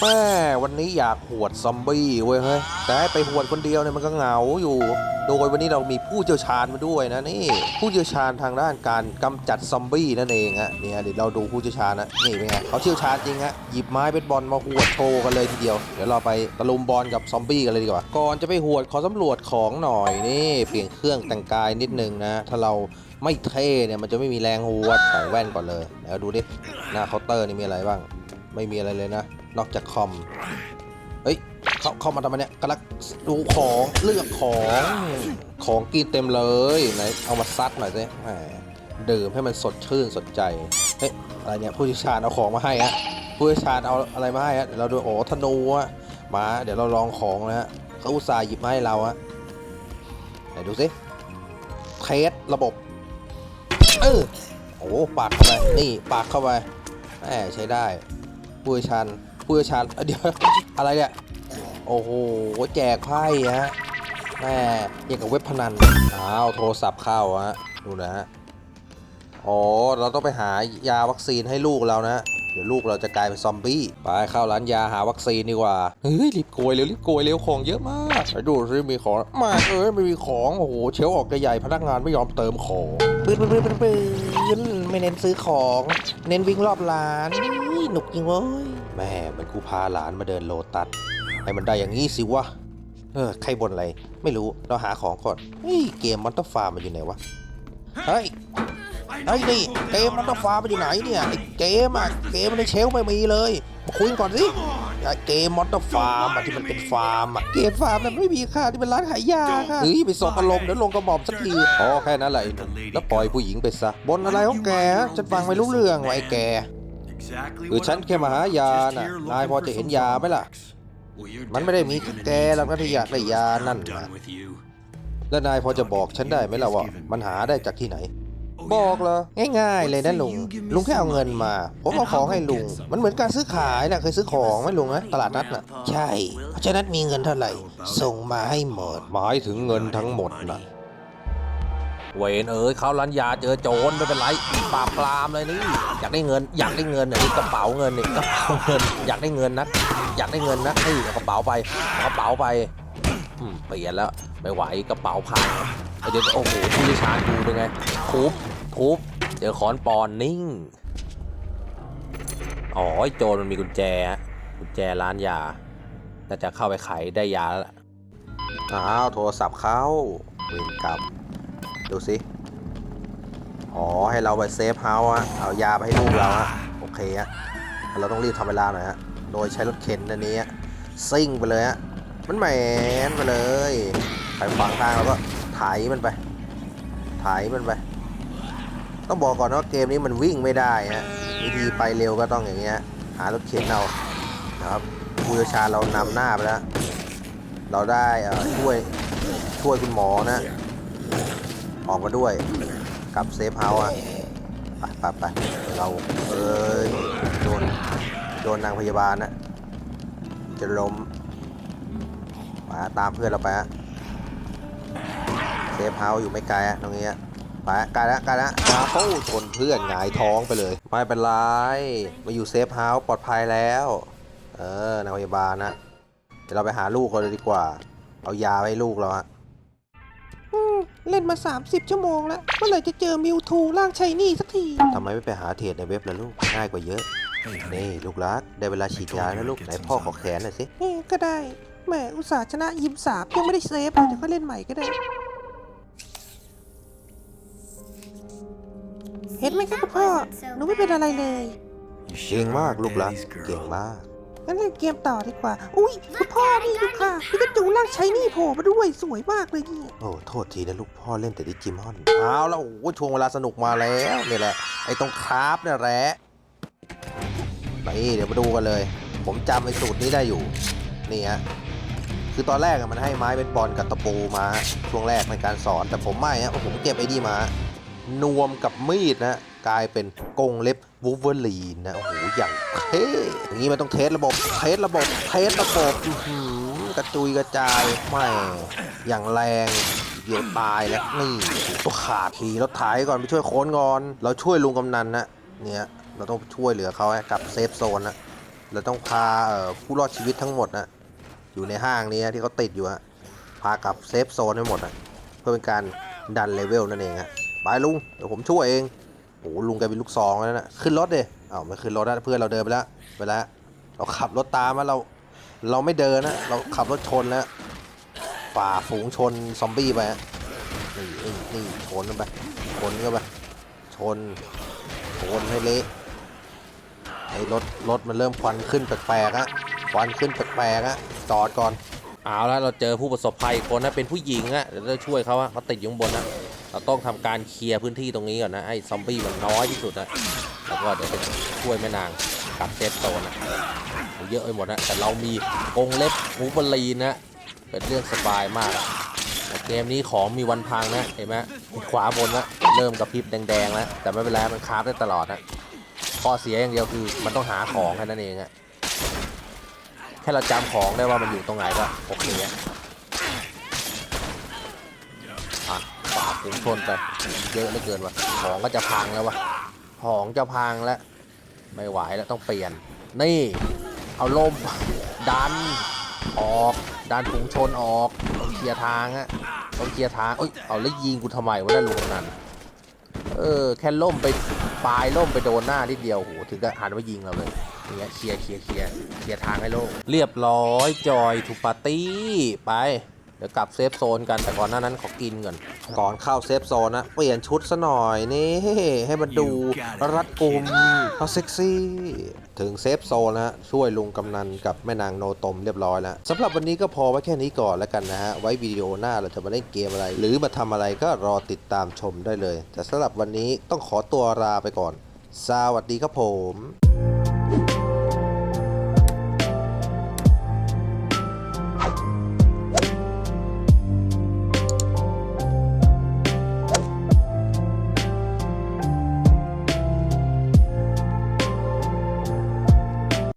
แม่วันนี้อยากหวดซอมบี้เว้ยเฮ้ยแต่ให้ไปหวดคนเดียวเนี่ยมันก็เหงาอยู่ โดยวันนี้เรามีผู้เชี่ยวชาญมาด้วยนะนี่ ผู้เชี่ยวชาญทางด้านการกำจัดซอมบี้นั่นเองฮะเนี่ยเดี๋ยวเราดูผู้เชี่ยวชาญนะนี่เป็นไงเขาเชี่ยวชาญจริงฮะหยิบไม้เบสบอลมาหวดโชว์กันเลยทีเดียวเดี๋ยวเราไปตะลุมบอลกับซอมบี้กันเลยดีกว่าก่อนจะไปหวดขอสำรวจของหน่อยนี่เปลี่ยนเครื่องแต่งกายนิดนึงนะถ้าเราไม่เท่เนี่ยมันจะไม่มีแรงหวดใส่แว่นก่อนเลยเดี๋ยวดูดิหน้าเคาน์เตอร์นี่มีอะไรบ้าง ไม่มีอะไรเลยนะ นอกจากคอม เฮ้ย เข้าเข้ามาทำไมเนี่ยกำลังดูของเลือกของ ของกินเต็มเลย ไหน เอามาซัดหน่อยสิแหมดื่มให้มันสดชื่นสดใจ เฮ้ย อะไรเนี่ย ผู้ชี่ยวชาญเอาของมาให้ฮะ ผู้ชี่ยวชาญเอาอะไรมาให้ฮะ เดี๋ยวเราดูโอ้ธนูอะมา เดี๋ยวเราลองของนะฮะเขาอุตส่าห์หยิบมาให้เราฮะ ไหนดูสิเทสระบบ เออโอ้ปากเข้าไป นี่ปากเข้าไปแหมใช้ได้ผู้ชี่ยวชาญ ผู้เชี่ยวชาญเดี๋ยวอะไรเนี่ยโอ้โหแจกไพ่ฮะแม่ย่างกับเว็บพนันอ้าวโทรศัพท์เข้าฮะดูนะฮะอ๋อเราต้องไปหายาวัคซีนให้ลูกเรานะเดี๋ยวลูกเราจะกลายเป็นซอมบี้ไปเข้าร้านยาหาวัคซีนดีกว่าเฮ้ยรีบโกยเร็วรีบโกยเร็วของเยอะมากไปดูซิมีของมาเอ้ยไม่มีของโอ้โหเชลออกใหญ่พนักงานไม่ยอมเติมของปืนปืนปืนปืนไม่เน้นซื้อของ เน้นวิ่งรอบร้านหนุกจริงเว้ย แม่มันกูพาหลานมาเดินโลตัสให้มันได้อย่างนี้สิวะ เออ ใครบนอะไร ไม่รู้ เราหาของก่อน เฮ้ย เกมมอนเตอร์ฟาร์มมันอยู่ไหนวะ เฮ้ยเฮ้ยนี่ เกมมอนเตอร์ฟาร์มมันอยู่ไหนเนี่ยไอ้เกมอะเกมในเชลไม่มีเลย มาคุยกันก่อนสิไอ้เกมมอนเตอร์ฟาร์มอะที่มันเป็นฟาร์มอะเกมฟาร์มมันไม่มีค่ะที่เป็นร้านขายยาค่ะ เฮ้ย ไปส่งอารมณ์เดี๋ยวลงกระหม่อมสักที อ๋อ แค่นั้นแหละแล้วปล่อยผู้หญิงไปซะ บนอะไรของแกฮะฉันฟังไม่รู้เรื่องวะไอ้แก คือฉันแค่มาหายาน่ะนายพอจะเห็นยาไหมล่ะ มันไม่ได้มีแค่แกหรอกนะที่อยากได้ยานั่นนะแล้วนายพอจะบอกฉันได้ไหมล่ะว่ามันหาได้จากที่ไหน บอกเหรอง่าย ๆ เลยนะลุง ลุงแค่เอาเงินมา ผมเอาของให้ลุง มันเหมือนการซื้อขายนะเคยซื้อของไหมลุงนะตลาดนัดน่ะ ใช่ เพราะฉะนั้นมีเงินเท่าไหร่ ส่งมาให้หมดหมายถึงเงินทั้งหมดนะ เวนเอ้ยเขาร้านยาเจอโจรไม่เป็นไรปราบปรามเลยนี่อยากได้เงิน อยากได้เงินนี่กระเป๋าเงินนี่กระเป๋าเงิน อยากได้เงินนะอยากได้เงินนะนี่กระเป๋าไปกระเป๋าไปอืมเปลี่ยนแล้วไม่ไหวกระเป๋าพังเดี๋ยวโอ้โหผู้เชี่ยวชาญกูเป็นไงทุบทุบเจอขอนปอนนิ่งอ๋อโจรมันมีกุญแจกุญแจร้านยาน่าจะเข้าไปไขได้ยาแล้วอ้าวโทรศัพท์เข้าเวรกรรม ดูสิ อ๋อ ให้เราไปเซฟเฮาส์อะเอายาไปให้ลูกเราอะโอเคอะเราต้องรีบทำเวลาหน่อยฮะ โดยใช้รถเข็นอันนี้อะซิ่งไปเลยฮะ มันแหมนไปเลยไปขวางทางเราก็ไถมันไปไถมันไป ต้องบอกก่อนว่าเกมนี้มันวิ่งไม่ได้ฮะ วิธีไปเร็วก็ต้องอย่างเงี้ย หารถเข็นเอา นะครับผู้เชี่ยวชาญเรานำหน้าไปแล้ว เราได้ช่วยช่วยคุณหมอนะ ออกมาด้วยกับเซฟเฮาส์อะไปไปไปเราเอ้ยโดนโดนนางพยาบาลนะจะล้มมาตามเพื่อนเราไปฮะเซฟเฮาส์อยู่ไม่ไกลอะตรงนี้ไปไกลแล้วไกลแล้วมาโป้ชนเพื่อนหงายท้องไปเลย ไม่เป็นไรมาอยู่เซฟเฮาส์ปลอดภัยแล้ว เออนางพยาบาลนะเดี๋ยวเราไปหาลูกเราเลยดีกว่า เอายาไปให้ลูกเราฮะ เล่นมา 30 ชั่วโมงแล้วเมื่อไหร่จะเจอมิวทูร่างชายนี่สักที ทำไมไม่ไปหาเทรดในเว็บล่ะลูก ง่ายกว่าเยอะ นี่ลูกรัก ได้เวลาฉีดยาแล้วลูกไหนพ่อขอแขนหน่อยสิ เอ๊ะก็ได้แหมอุตส่าห์ชนะยิมสามยังไม่ได้เซฟเลยเดี๋ยวก็เล่นใหม่ก็ได้ เห็นไหมครับคุณพ่อหนูไม่เป็นอะไรเลย เก่งมากลูกรัก เก่งมาก งั้นเล่นเกมต่อดีกว่า อุ้ยคุณพ่อนี่ดูค่ะพี่กระจูร่างชายนี่โผล่มาด้วยสวยมากเลยเนี่ยโอ้โทษทีนะลูกพ่อเล่นแต่ดิจิมอนเอาแล้วโอ้ช่วงเวลาสนุกมาแล้วเนี่ยแหละไอ้ตรงคราฟเนี่ยแหละนี่เดี๋ยวมาดูกันเลย ผมจำไอ้สูตรนี้ได้อยู่นี่ฮะคือตอนแรกอะมันให้ไม้เป็นบอลกับตะปูมา ช่วงแรกในการสอนแต่ผมไม่ฮะเพราะผมเก็บไอ้นี่มานวมกับมีดนะกลายเป็นกรงเล็บ วูเวอรีนนะโอ้โหอย่างเท่อย่างนี้มันต้องเทสระบบเทสระบบเทสระบบอือหือกระจุยกระจายไม่อย่างแรงเดี๋ยวตายแล้วนี่ตัวขาดขี่รถไถก่อนไปช่วยโค้นก่อน เราช่วยลุงกำนันนะเนี่ยเราต้องช่วยเหลือเขาให้กลับเซฟโซนนะเราต้องพาผู้รอดชีวิตทั้งหมดนะอยู่ในห้างนี้ที่เขาติดอยู่ฮะพากลับเซฟโซนให้หมดนะเพื่อเป็นการดันเลเวลนั่นเองฮะไปลุงเดี๋ยวผมช่วยเอง โอ้ลุงแกเป็นลูกซองแล้วนะขึ้นรถเดอ้าวไม่ขึ้นรถนะเพื่อนเราเดินไปแล้วไปแล้วเราขับรถตามมาเราเราไม่เดินนะเราขับรถชนแล้วฝ่าฝูงชนซอมบี้ไปนี่นี่นี่ชนไปชนเข้าไปชนชนให้เละไอ้รถรถมันเริ่มควันขึ้นแปลกๆอะควันขึ้นแปลกๆอะจอดก่อนเอาแล้วเราเจอผู้ประสบภัยคนนะเป็นผู้หญิงอะเดี๋ยวเราช่วยเขาอะเขาติดอยู่บนนะ เราต้องทำการเคลียร์พื้นที่ตรงนี้ก่อนนะไอ้ซอมบี้มันน้อยที่สุดนะแล้วก็เดี๋ยวจะช่วยแม่นางกับเซฟโซนนะเยอะไปหมดนะแต่เรามีกงเล็บมูบลีนนะเป็นเรื่องสบายมากอะเกมนี้ของมีวันพังนะเห็นไหมขวาบนนะเริ่มกระพริบแดงๆแล้วแต่ไม่เป็นไรมันคราฟได้ตลอดนะข้อเสียอย่างเดียวคือมันต้องหาของแค่นั้นเองอะแค่เราจำของได้ว่ามันอยู่ตรงไหนก็โอเค ฝูงชนไปเยอะเหลือเกินว่ะของก็จะพังแล้ววะของจะพังแล้ว ไม่ไหวแล้วต้องเปลี่ยน นี่เอาลมดันออกดันฝูงชนออกต้องเคลียร์ทางฮะต้องเคลียร์ทางเอ้ยเอาแล้วยิงกูทำไมวะนั่นลุงนั่นเออแค่ล่มไปปลายล่มไปโดนหน้านิดเดียวโหถึงก็หันมายิงเราเลยอย่างเงี้ยเคลียร์เคลียร์เคลียร์เคลียร์ทางให้โล่งเรียบร้อยจอยทูปาร์ตี้ไป เดี๋ยวกลับเซฟโซนกันแต่ก่อนหน้านั้นขอกินก่อน ก่อนเข้าเซฟโซนนะ เปลี่ยนชุดซะหน่อยนี่ให้มันดูรัดกุมเขาเซ็กซี่ ถึงเซฟโซนนะช่วยลุงกำนันกับแม่นางโนตมเรียบร้อยแล้วสำหรับวันนี้ก็พอไว้แค่นี้ก่อนแล้วกันนะฮะ ไว้วิดีโอหน้าเราจะมาเล่นเกมอะไร หรือมาทำอะไรก็รอติดตามชมได้เลย แต่สำหรับวันนี้ต้องขอตัวลาไปก่อน สวัสดีครับผม